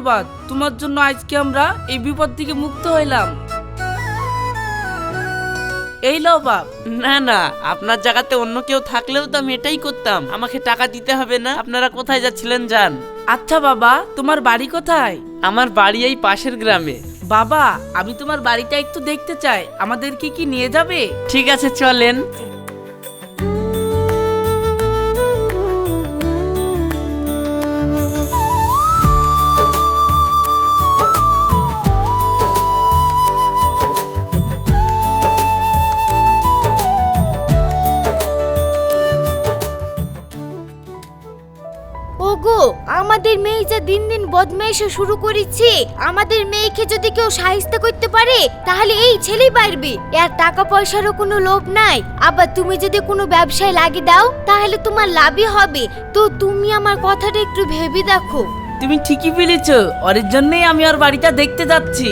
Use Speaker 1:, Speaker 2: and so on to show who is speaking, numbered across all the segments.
Speaker 1: ধন্যবাদ। তোমার জন্য আজকে আমরা এই বিপদ থেকে মুক্ত হইলাম। এই লও বাপ।
Speaker 2: না না আপনার জায়গাতে অন্য কেউ থাকলেও তো আমি এটাই করতাম। আমাকে টাকা দিতে হবে না। আপনারা কোথায় যাচ্ছিলেন যান
Speaker 1: আচ্ছা বাবা তোমার বাড়ি কোথায়?
Speaker 2: আমার বাড়ি এই পাশের গ্রামে।
Speaker 1: বাবা আমি তোমার বাড়িটা একটু দেখতে চাই। আমাদেরকে কি নিয়ে যাবে?
Speaker 2: ঠিক আছে চলেন।
Speaker 3: আমাদের মেয়ে যে দিন দিন বদমাইশে শুরু করেছে, আমাদের মেয়েকে যদি কেউ সাহিত্য করতে পারে, তাহলে এই ছেলেই পারবে। এর টাকা পয়সারও কোনো লোভ নাই। আবার তুমি যদি কোনো ব্যবসায় লাগিয়ে দাও, তাহলে তোমার লাভই হবে। তো তুমি আমার কথাটা একটু ভেবে দেখো।
Speaker 1: তুমি ঠিকই বলেছ। ওর জন্যই আমি ওর বাড়িটা দেখতে যাচ্ছি।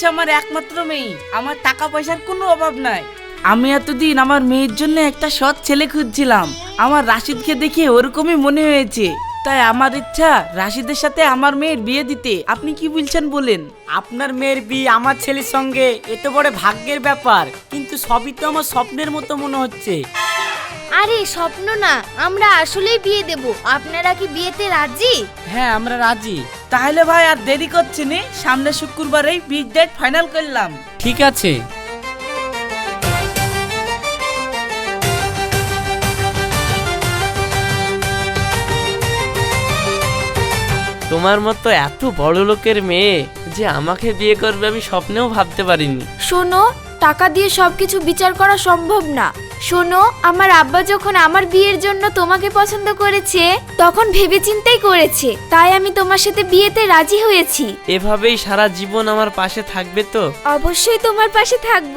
Speaker 1: হচ্ছে আমার একমাত্র মেয়ে। আমার টাকা পয়সার কোনো অভাব নাই। আমি এতদিন আমার মেয়ের জন্য একটা সৎ ছেলে খুঁজছিলাম। আমার রাশিদকে দেখে ওরকমই মনে হয়েছে। তাই আমার ইচ্ছা রাশিদের সাথে আমার মেয়ের বিয়ে দিতে। আপনি কি বলছেন বলেন?
Speaker 4: আপনার মেয়ের বিয়ে আমার ছেলের সঙ্গে এত বড় ভাগ্যের ব্যাপার। কিন্তু সবই তো আমার স্বপ্নের মতো মনে হচ্ছে।
Speaker 3: আরে স্বপ্ন না আমরা আসলেই বিয়ে দেব। আপনারা কি বিয়েতে রাজি?
Speaker 4: হ্যাঁ আমরা রাজি।
Speaker 1: তাহলে ভাই আর দেরি করছি নি সামনে শুক্রবারেই বিগ ডেট ফাইনাল করলাম।
Speaker 4: ঠিক আছে।
Speaker 2: তোমার মতো এত বড় লোকের মেয়ে যে আমাকে বিয়ে করবে আমি স্বপ্নেও ভাবতে পারিনি।
Speaker 5: শোনো টাকা দিয়ে সবকিছু বিচার করা সম্ভব না। শোনো আমার আব্বা যখন আমার বিয়ের জন্য তোমাকে পছন্দ করেছে তখন ভেবেচিন্তেই করেছে। তাই আমি তোমার সাথে বিয়েতে রাজি হয়েছি।
Speaker 2: এভাবেই সারা জীবন আমার পাশে থাকবে তো?
Speaker 5: অবশ্যই তোমার পাশে থাকব।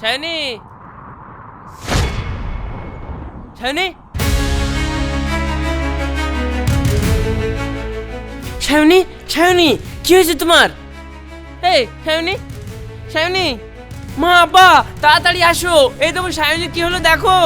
Speaker 2: শাইনি শাইনি শাইনি শাইনি কি হয়েছে তোমার? এই শাইনি শাইনি মা আব্বা তাড়াতাড়ি আসো। এই দেখো শাইনি কি হলো দেখো?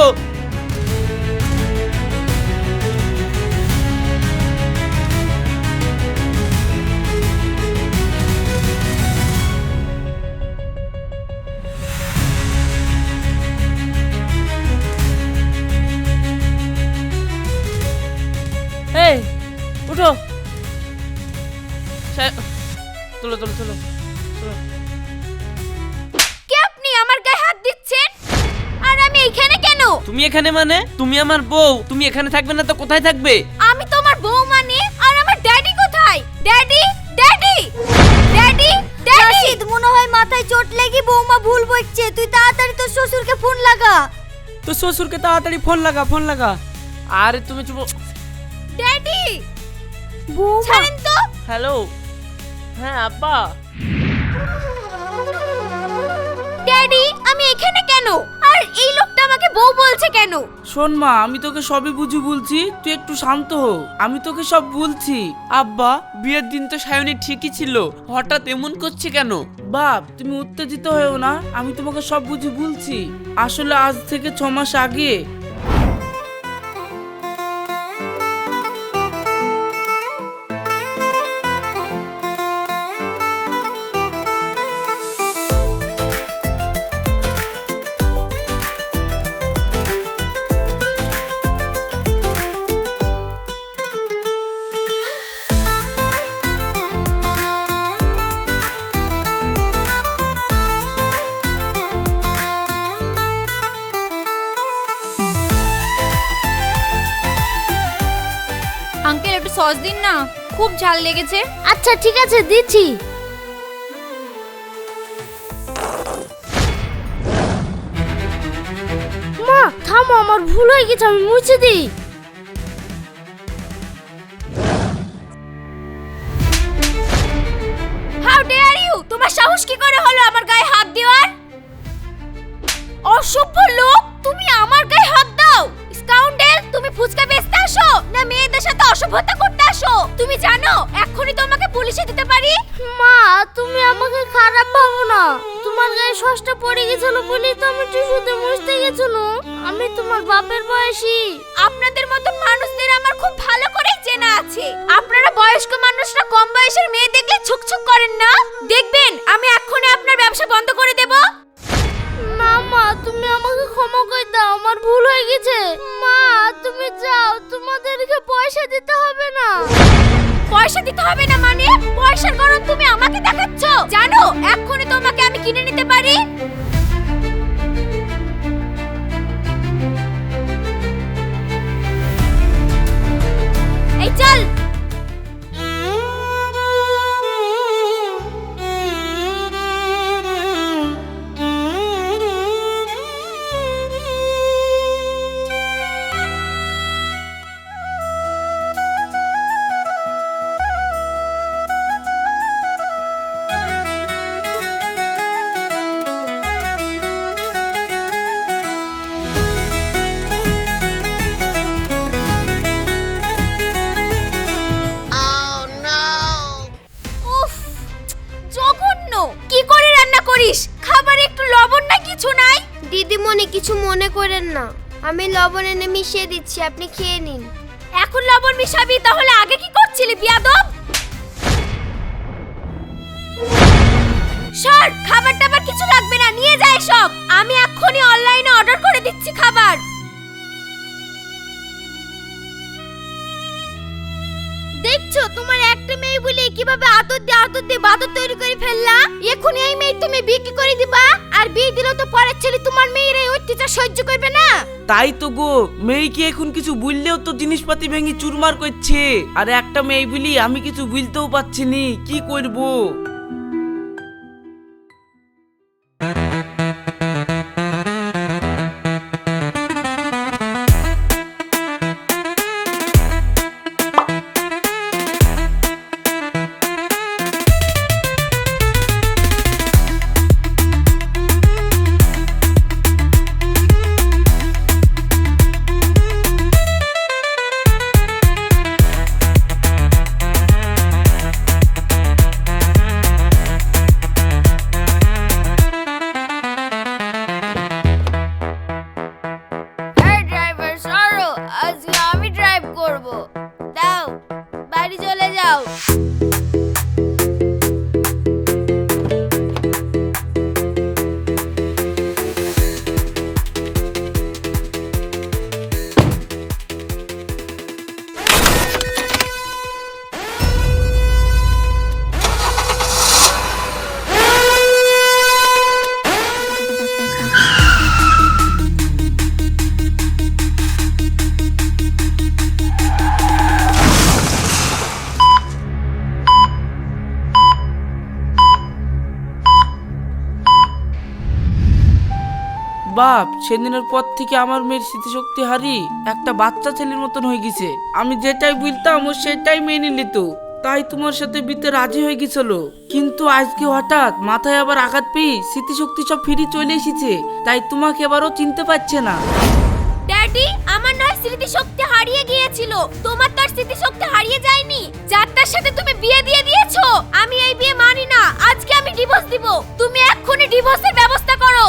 Speaker 2: তুলো তুলো তুলো তুলো।
Speaker 5: কে আপনি? আমার গায়ে হাত দিচ্ছেন? আর আমি এখানে কেন?
Speaker 2: তুমি এখানে মানে? তুমি আমার বউ তুমি এখানে থাকবে না তো কোথায় থাকবে?
Speaker 5: আমি তোমার বউ মানে? আর আমার ড্যাডি কোথায়? Daddy? Daddy? Daddy? Daddy?
Speaker 3: Rashid মনে হয় মাথায় চোট লেগে বৌমা ভুল বকছে। তুই তাড়াতাড়ি তোর শ্বশুরকে ফোন লাগা।
Speaker 4: তো শ্বশুরকে তাড়াতাড়ি ফোন লাগা ফোন লাগা।
Speaker 2: আরে তুমি চুপ।
Speaker 5: ড্যাডি?
Speaker 3: বৌমা
Speaker 5: ছাড়েন তো।
Speaker 2: হ্যালো? হ্যাঁ আব্বা।
Speaker 5: ড্যাডি আমি এখানে কেন? আর এই লোকটা আমাকে বউ বলছে কেন?
Speaker 1: শোন মা আমি তোকে সবই বুঝি বলছি। তুই একটু শান্ত হো। আমি তোকে সব বলছি।
Speaker 2: আব্বা বিয়ের দিন তো সায়নী ঠিকই ছিল। হঠাৎ এমন করছে কেন?
Speaker 1: বাপ তুমি উত্তেজিত হয়েও না? আমি তোমাকে সব বুঝি বলছি। আসলে আজ থেকে ছ মাস আগে
Speaker 5: ঝাল লেগেছে।
Speaker 3: আচ্ছা ঠিক আছে, দিচ্ছি। মা, থামো, আমার ভুল হয়ে গেছে, আমি মুছে দিই।
Speaker 5: ছুকছুক করেন না
Speaker 3: করেন না। আমি লবণ এনে মিশিয়ে দিচ্ছি আপনি খেয়ে নিন।
Speaker 5: এখন লবণ মিশাবি তাহলে আগে কি করছিলি বিয়াদব? সর খাবার টাবার কিছু লাগবে না নিয়ে যায় সব আমি এক্ষুনি অনলাইনে অর্ডার করে দিচ্ছি খাবার।
Speaker 3: দেখছ তোমার একটা মেয়ে বলে কীভাবে আতর দিয়ে আতর দিয়ে বাদর তৈরি করে ফেললা এখনই এই মেয়ে তুমি বিক্রি করে দিবা? আর বিয়ে দিলে তো পরের ছেলে তোমার মেয়ের এই অত্যাচার সহ্য করবে না।
Speaker 1: তাই তো গো মেয়েকে এখন কিছু বুঝলেও তো জিনিসপাতি ভেঙে চুরমার করছে। আর একটা মেয়ে বলি, আমি কিছু বুঝতেও পারছি নি, কি করব? বাপ, সেদিনের পর থেকে আমার মেয়ের স্মৃতিশক্তি হারি একটা বাচ্চা ছেলের মতন হয়ে গেছে। আমি যেটাই বলতাম ও সেটাই মেনে নিত তাই তোমার সাথে বিতে রাজি হয়ে গেছিল। কিন্তু আজকে হঠাৎ মাথায় আবার আঘাত পেয়ে স্মৃতিশক্তি সব ফিরে চলে এসেছে। তাই তোমাকে এবারও চিনতে পারছে না।
Speaker 5: ড্যাডি, আমার নয় স্মৃতিশক্তি হারিয়ে গিয়েছিল। তোমার তার স্মৃতিশক্তি হারিয়ে যায়নি। যাত্রার সাথে তুমি বিয়ে দিয়ে দিয়েছ। আমি এই বিয়ে মানি না। আজকে আমি ডিভোর্স দিব। তুমি এক্ষুনি ডিভোর্সের ব্যবস্থা করো।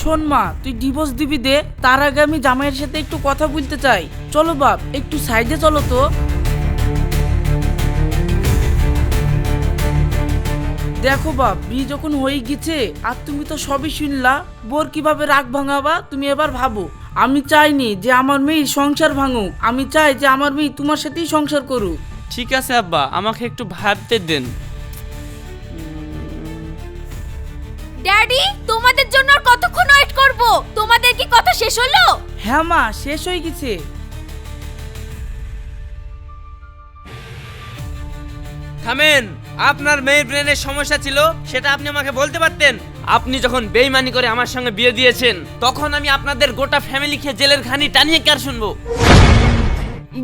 Speaker 1: শোন মা তুই ডিভোর্স দিবি দে তার আগে আমি জামাইয়ের সাথে একটু কথা বলতে চাই। চলো বাপ একটু সাইডে চলো তো। দেখো বাপ বিয়ে যখন হয়ে গেছে আর তুমি তো সবই শুনলা বোর কীভাবে রাগ ভাঙাবা তুমি এবার ভাবো। আমি চাইনি যে আমার মেয়ে সংসার ভাঙুক আমি চাই যে আমার মেয়ে তোমার সাথেই সংসার করুক।
Speaker 2: ঠিক আছে আব্বা আমাকে একটু ভাবতে দেন।
Speaker 5: ড্যাডি তোমাদের জন্য আর কতক্ষণ ওয়েট করব? তোমাদের কি কথা শেষ হলো?
Speaker 1: হ্যাঁ মা শেষ হয়ে গেছে।
Speaker 2: থামেন আপনার মেয়ের ব্রেনের সমস্যা ছিল সেটা আপনি আমাকে বলতে পারতেন। আপনি যখন বেইমানি করে আমার সঙ্গে বিয়ে দিয়েছেন তখন আমি আপনাদের গোটা ফ্যামিলিকে জেলের ঘানি টানিয়ে কার শুনব?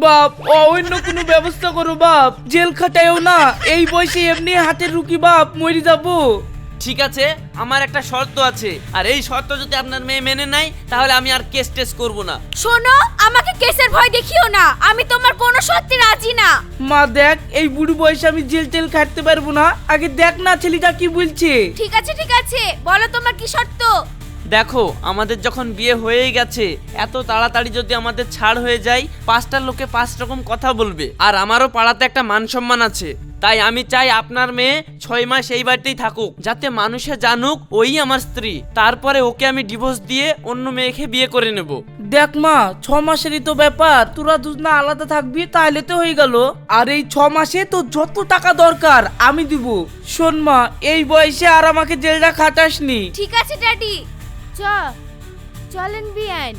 Speaker 1: বাপ ও অন্য কোনো ব্যবস্থা করো বাপ। জেল খাটায়ও না এই বয়সে এমনি হাতের রুকি বাপ মরি যাব।
Speaker 2: ঠিক আছে আমার একটা শর্ত আছে। আর এই শর্ত যদি আপনার মেয়ে মেনে নেয় তাহলে আমি আর কেস টেস করব না।
Speaker 5: শোনো আমাকে কেসের ভয় দেখিও না। আমি তোমার কোনো সত্যি রাজি না।
Speaker 1: মা দেখ এই বুড়ো বয়সে আমি জেল টেল খাটতে পারব না। আগে দেখ না ছেলেটা কি বলছে।
Speaker 5: ঠিক আছে ঠিক আছে। বলো তোমার কি শর্ত?
Speaker 2: দেখো আমাদের যখন বিয়ে হয়েই গেছে এত তাড়াতাড়ি যদি আমাদের ছাড় হয়ে যায় পাঁচটা লোকে পাঁচ রকম কথা বলবে। আর আমারও পাড়াতে একটা মান সম্মান আছে। তাই আমি চাই আপনার মেয়ে ছয় মাস এই বাড়িতেই থাকুক যাতে মানুষে জানুক ওই আমার স্ত্রী। তারপরে ওকে আমি ডিভোর্স দিয়ে অন্য মেয়েকে বিয়ে করে নেব।
Speaker 1: দেখ মা ছ মাসেরই তো ব্যাপার। তোরা দুজনা আলাদা থাকবি তাহলে তো হয়ে গেল। আর এই ছ মাসে তো যত টাকা দরকার আমি দিব। শোন মা এই বয়সে আর আমাকে জেলটা খাটাসনি।
Speaker 5: ঠিক আছে ড্যাডি।
Speaker 3: চ। চলেন বিয়ান।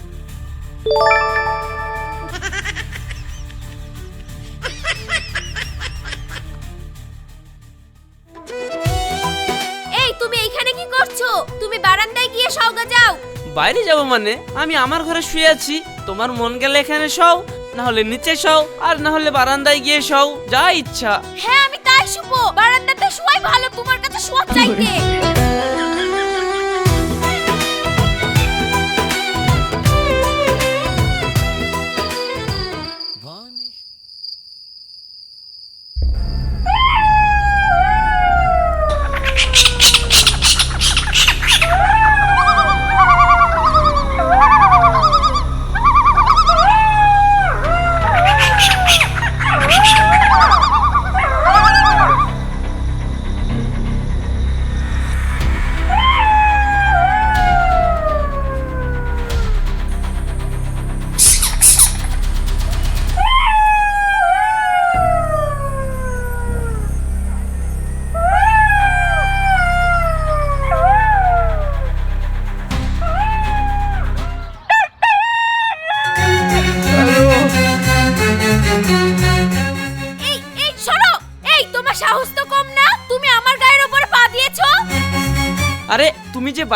Speaker 5: এই তুমি এইখানে কি করছ? তুমি বারান্দায় গিয়ে সওগা যাও।
Speaker 2: বাইরে যাব মানে? আমি আমার ঘরে শুয়ে আছি। তোমার মন গেলে এখানে শও না হলে নিচে শও আর না হলে বারান্দায় গিয়ে শও যা ইচ্ছা।
Speaker 5: হ্যাঁ আমি তাই শুবো। বারান্দাতে শুয়াই ভালো তোমার কাছে শোয়া চাইতে।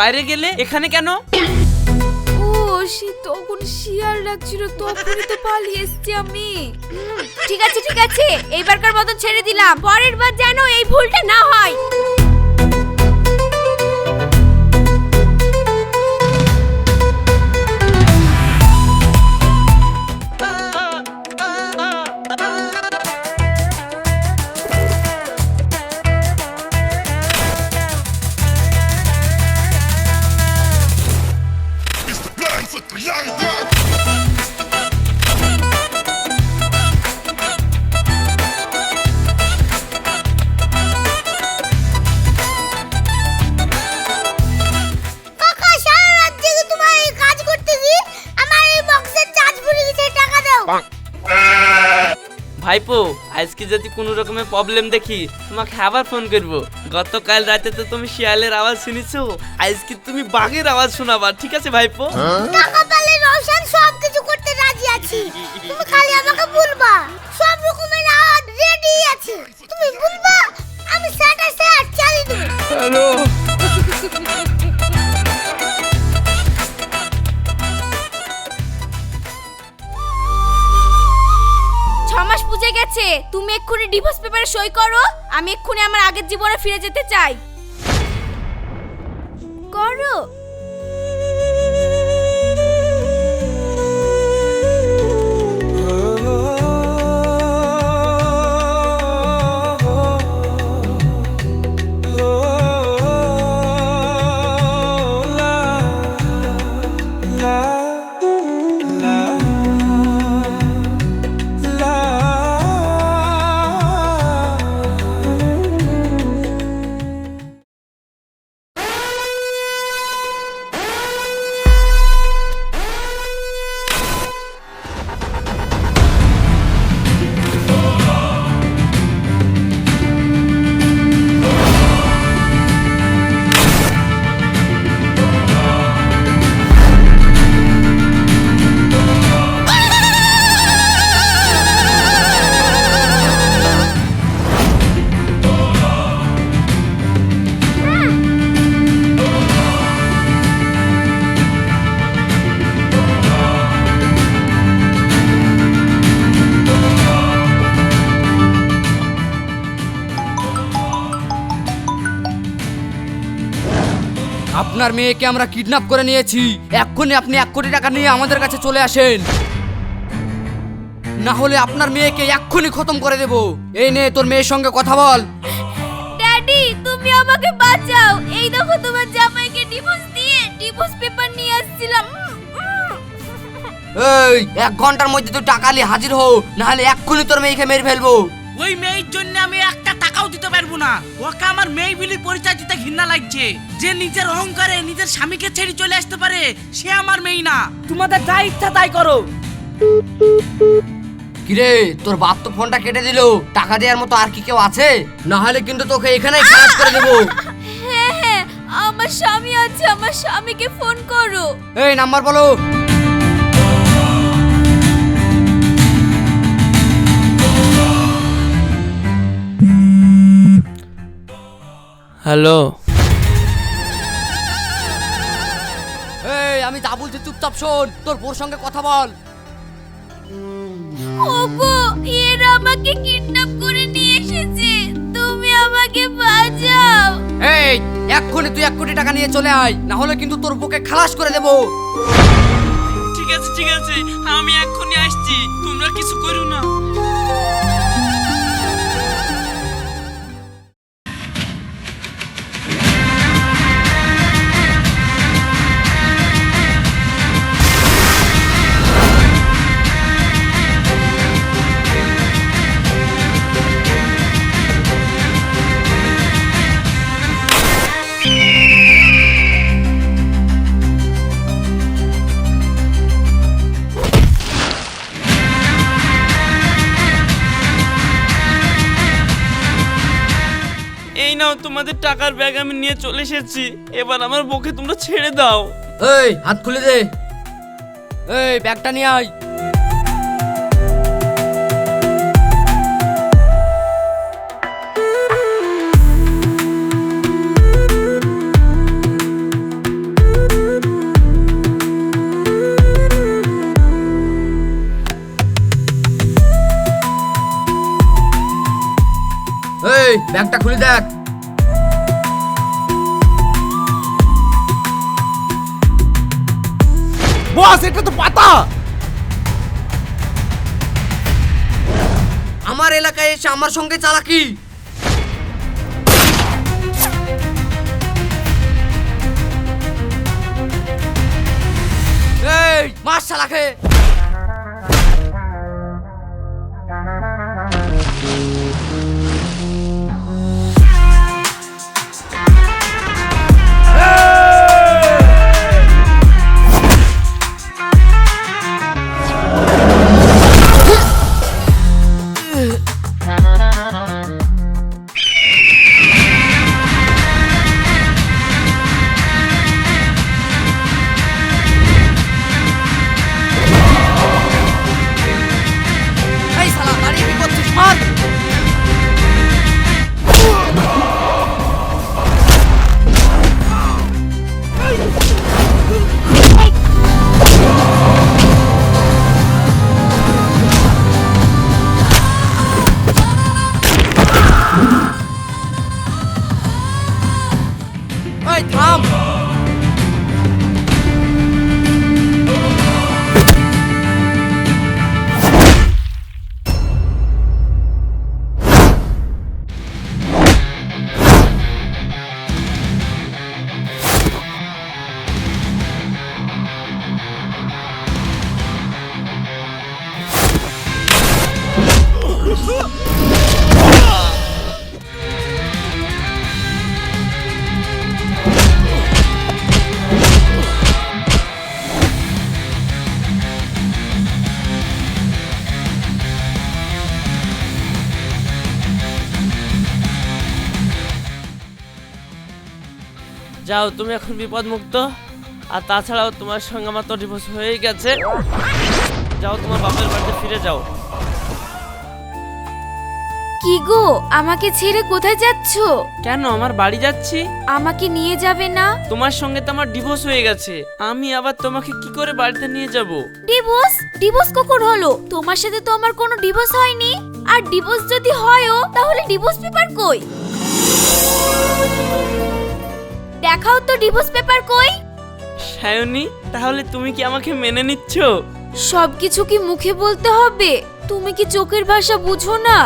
Speaker 2: বাইরে গেলে এখানে কেন?
Speaker 5: ও সে তখন শিয়াল লাগছিল তখনই তো পালিয়ে এসেছি আমি। ঠিক আছে ঠিক আছে এইবারকার মতো ছেড়ে দিলাম। পরের বার যেন এই ভুলটা না হয়।
Speaker 2: যদি কোনো রকমের প্রবলেম দেখি তোমাকে আবার ফোন করব। গতকাল রাতে তো তুমি শিয়ালের আওয়াজ শুনেছো আজকে তুমি বাঘের আওয়াজ শোনাবা ঠিক আছে ভাইপো?
Speaker 3: টাকা পেলে রওশন সব কিছু করতে রাজি আছি। তুমি খালি আমাকে বলবা সব রকমের আওয়াজ রেডি আছে। তুমি বলবা আমি সাটা সাট চালিয়ে দেব।
Speaker 5: ছ গেছে তুমি এক্ষুনি ডিভোর্স পেপারে সই করো। আমি এক্ষুনি আমার আগের জীবনে ফিরে যেতে চাই।
Speaker 6: আপনার মেয়েকে আমরা কিডন্যাপ করে নিয়েছি। এক্ষুনি আপনি এক কোটি টাকা নিয়ে আমাদের কাছে চলে আসেন। না হলে আপনার মেয়েকে এক্ষুনি খতম করে দেব। এই নে তোর মেয়ের সঙ্গে কথা বল।
Speaker 5: ড্যাডি তুমি আমাকে বাঁচাও। এই দেখো তোমার জামাইকে ডিভোর্স দিয়ে ডিভোর্স পেপার নিয়ে আসছিলাম।
Speaker 6: এই এক ঘণ্টার মধ্যে তুই টাকা নিয়ে হাজির হও না হলে এক্ষুনি তোর মেয়েকে মেরে ফেলব।
Speaker 1: ওই মেয়ের জন্য আমি একটা টাকাও দিতে পারব না। ওকে আমার মেয়ে বলে পরিচয় দিতে ঘৃণা লাগছে। যে নিজের অহংকারে নিজের স্বামীকে ছেড়ে চলে আসতে পারে সে আমার মেয়ে না। তোমাদের যা ইচ্ছা তাই করো।
Speaker 6: কিরে তোর বাপ তো ফোনটা কেটে দিল। টাকা দেওয়ার মতো আর কি কেউ আছে? না হলে কিন্তু তোকে এখানেই খালাস করে দেবো।
Speaker 5: হ্যাঁ হ্যাঁ আমার স্বামী আছে আমার স্বামীকে ফোন করো।
Speaker 6: এই নাম্বার বলো।
Speaker 2: হ্যালো।
Speaker 6: এই আমি যা বলছি চুপচাপ শোন তোর বোর সঙ্গে কথা বল।
Speaker 5: ওগো এরা আমাকে কিডন্যাপ করে নিয়ে এসেছে। তুমি আমাকে বাঁচাও।
Speaker 6: এই এক্ষুনি তুই এক কোটি টাকা নিয়ে চলে আয় না হলে কিন্তু তোর বুকে খালাস করে দেবো।
Speaker 2: ঠিক আছে ঠিক আছে আমি এক্ষুনি আসছি তোমরা কিছু করো না। নাও, তোমাদের টাকার ব্যাগ আমি নিয়ে চলে এসেছি। এবার আমার বউকে তোমরা ছেড়ে দাও।
Speaker 6: এই, হাত খুলে দে। এই, ব্যাগটা নিয়ে আয়। ব্যাগটা খুলে দেখ।
Speaker 7: বস এটা তো পাতা।
Speaker 6: আমার এলাকায় এসে আমার সঙ্গে চালাকি। মাস চালাকে
Speaker 2: যাও তুমি এখন বিপদ মুক্ত আর তাছাড়াও তোমার সঙ্গে আমার তো ডিভোর্স হয়েই গেছে। যাও তোমার বাপের বাড়িতে ফিরে যাও।
Speaker 5: কি গো আমাকে ছেড়ে কোথায় যাচ্ছ?
Speaker 2: কেন আমার বাড়ি যাচ্ছি?
Speaker 5: আমাকে নিয়ে যাবে না?
Speaker 2: তোমার সঙ্গে তো আমার ডিভোর্স হয়ে গেছে। আমি আবার তোমাকে কি করে বাড়িতে নিয়ে যাব?
Speaker 5: ডিভোর্স ডিভোর্স কখন হলো? তোমার সাথে তো আমার কোনো ডিভোর্স হয়নি। আর ডিভোর্স যদি হয়ও তাহলে ডিভোর্স পেপার কই? দেখাও তো ডিভোর্স পেপার কই।
Speaker 2: সায়নী তাহলে তুমি কি আমাকে মেনে নিচ্ছ?
Speaker 5: সবকিছু কি মুখে বলতে হবে? তুমি কি চোখের ভাষা বুঝো না?